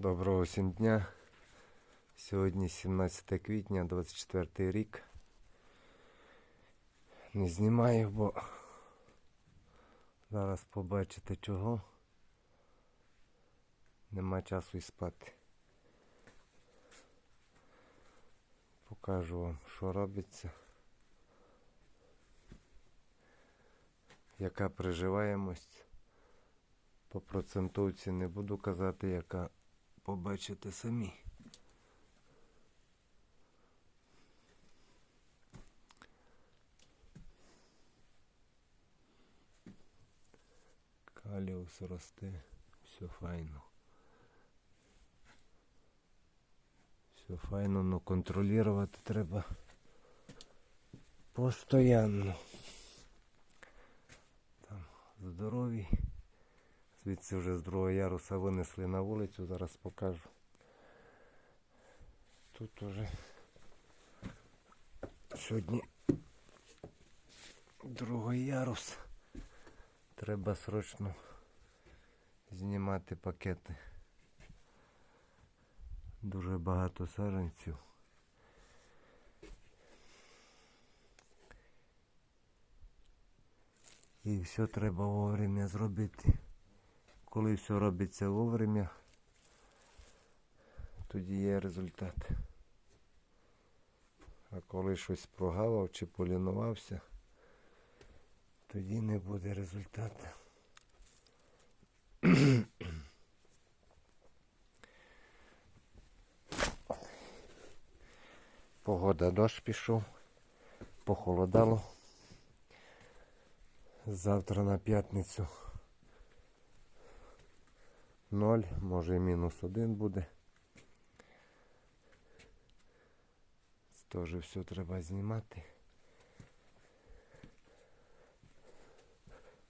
Доброго всім дня. Сьогодні 17 квітня, 24 рік. Не знімаю, бо зараз побачите чого. Нема часу і спати. Покажу вам, що робиться. Яка приживаємость. По процентовці не буду казати, яка побачите самі. Каліус росте, все файно. Все файно, але контролювати треба постоянно. Там здорові. Звідси вже з другого яруса винесли на вулицю, зараз покажу. Тут уже сьогодні другий ярус. Треба срочно знімати пакети. Дуже багато саджанців. І все треба вовремя зробити. Коли все робиться вовремя, тоді є результат. А коли щось прогавав чи полінувався, тоді не буде результату. Погода дощ пішов, похолодало. Завтра на п'ятницю ноль, може і мінус один буде. Теж все треба знімати.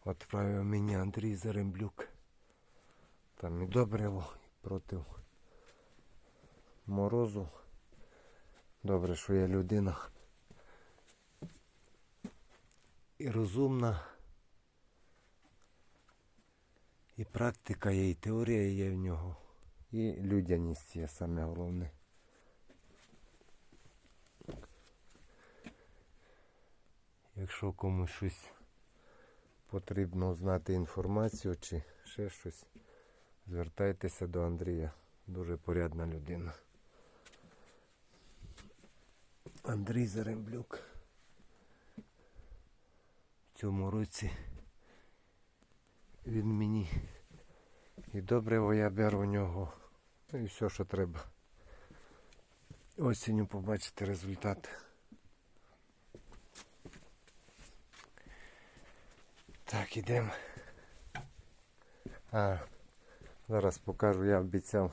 Отправив мені Андрій Заремблюк. Там і добриво проти морозу. Добре, що я людина. І розумна. І практика є, і теорія є в нього. І людяність є саме головне. Якщо комусь щось потрібно знати інформацію чи ще щось, звертайтеся до Андрія. Дуже порядна людина. Андрій Заремблюк. В цьому році він мені і добре я беру у нього. Ну і все, що треба. Осінню побачите результат. Так, ідемо. А, зараз покажу, я обіцяв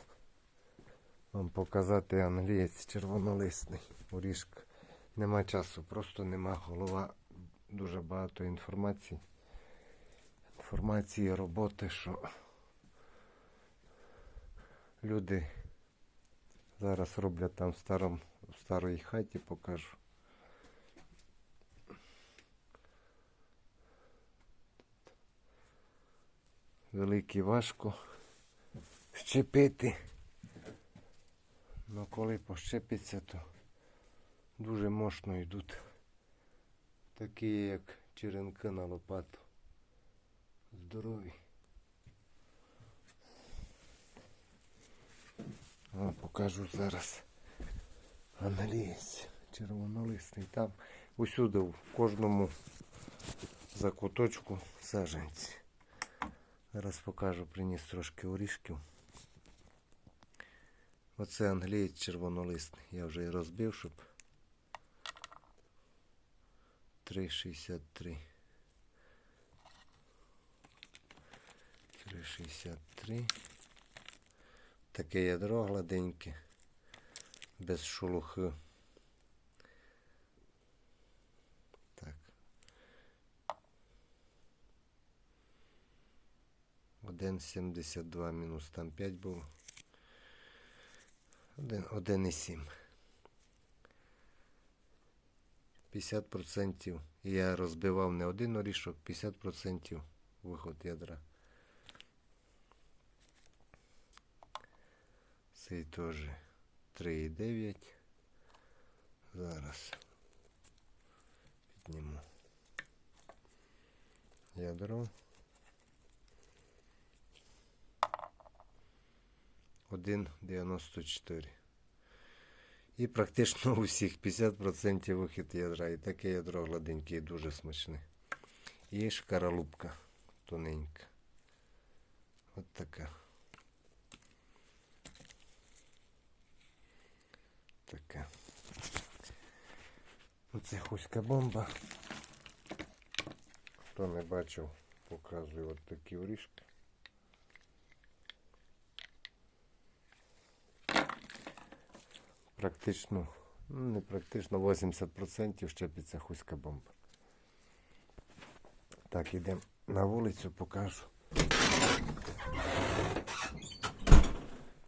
вам показати англієць червонолисний орішка. Нема часу, просто нема голова, дуже багато інформації. Інформації, роботи, що люди зараз роблять там в старому, в старій хаті, покажу. Великий важко щепити. Ну коли пощепиться, то дуже мощно йдуть. Такі як черенки на лопату. Здорові. О, покажу зараз англієць червонолисний. Там усюди в кожному закуточку саженці. Зараз покажу, приніс трошки орішків. Оце англієць червонолисний. Я вже і розбив, щоб 3,63. 3,63. Таке ядро гладеньке, без шелухи. Так. Один сімдесят два мінус там 5 було. Один, один і сім. 50% я розбивав не один орішок, 50% виход ядра. Цей теж 3,9. Зараз підніму ядро. 1,94. І практично у всіх 50% вихід ядра. І таке ядро гладеньке і дуже смачне. І шкаралупка тоненька. От така. Така. Оце хуська бомба. Хто не бачив, показую от такі орішки. Практично, ну не практично 80% щепиться хуська бомба. Так, ідемо на вулицю, покажу.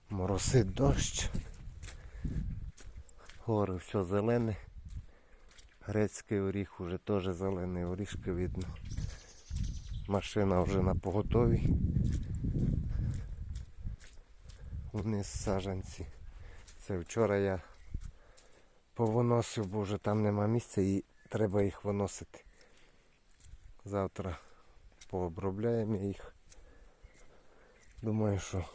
Моросить дощ. Гори все зелене. Грецький оріх уже теж зелений орішки видно. Машина вже на поготові. Вниз сажанці. Це вчора я повиносив, бо вже там нема місця і треба їх виносити. Завтра пообробляємо їх. Думаю, що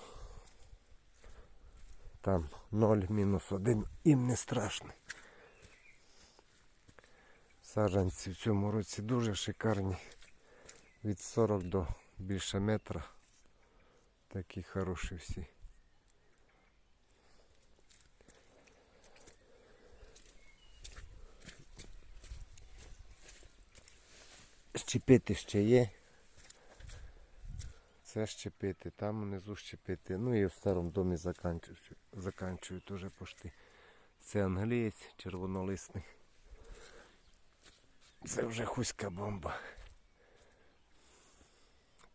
там 0 мінус 1 їм не страшно. Саджанці в цьому році дуже шикарні. Від 40 до більше метра. Такі хороші всі. Щепити ще є. Це щепити, там внизу щепити. Ну і в старому домі заканчую, заканчую теж пошти. Це англієць червонолисний. Це вже хуська бомба.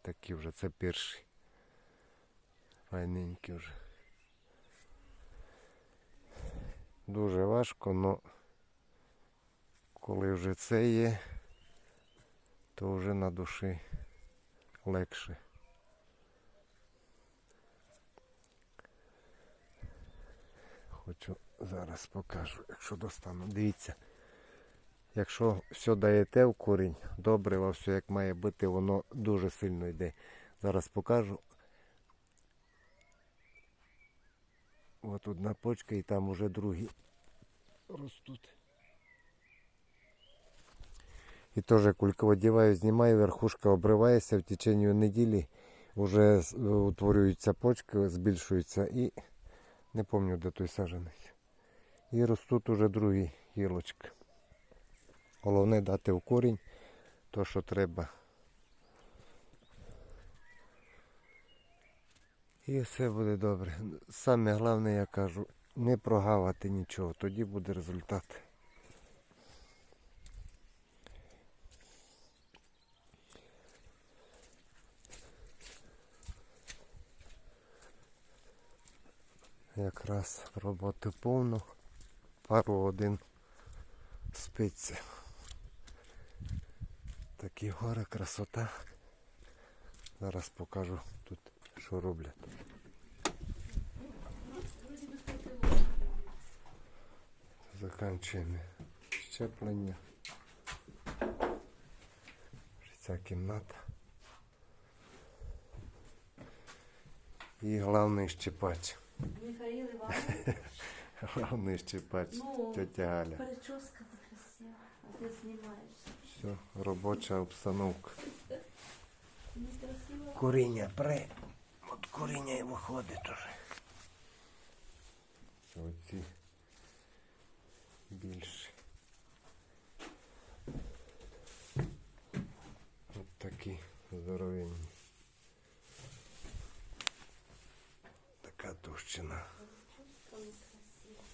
Такі вже, це перший. Файненький вже. Дуже важко, але коли вже це є, то вже на душі легше. Хочу зараз покажу, якщо достану. Дивіться. Якщо все даєте в корінь, добре, все як має бути, воно дуже сильно йде. Зараз покажу. Ось одна почка і там уже другі ростуть. І теж кульководіваю, знімаю, верхушка обривається в течение неділі, вже утворюються почки, збільшуються і не пам'ятаю, де той саженець. І ростуть уже другі гілочки. Головне дати в корінь то, що треба. І все буде добре. Саме головне, я кажу, не прогавати нічого, тоді буде результат. Якраз роботи повно, пару один спиться. Такі гори, красота. Зараз покажу тут, що роблять. Заканчуємо щеплення. Ця кімната. І головний щепач. Михаил Иванович, Головний щепач. Ну, Тетя Галя. прическа красивая, а ты снимаешься. Все, робоча обстановка. Куріння пре. От куріння і виходить уже. Оці більші. От такі здоровенні. Така товщина. Прическа некрасивая.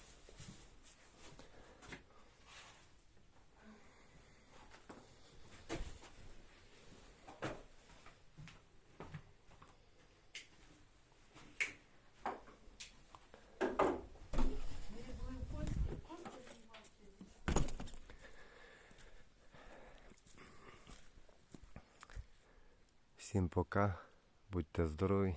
Всім пока. Будьте здорові.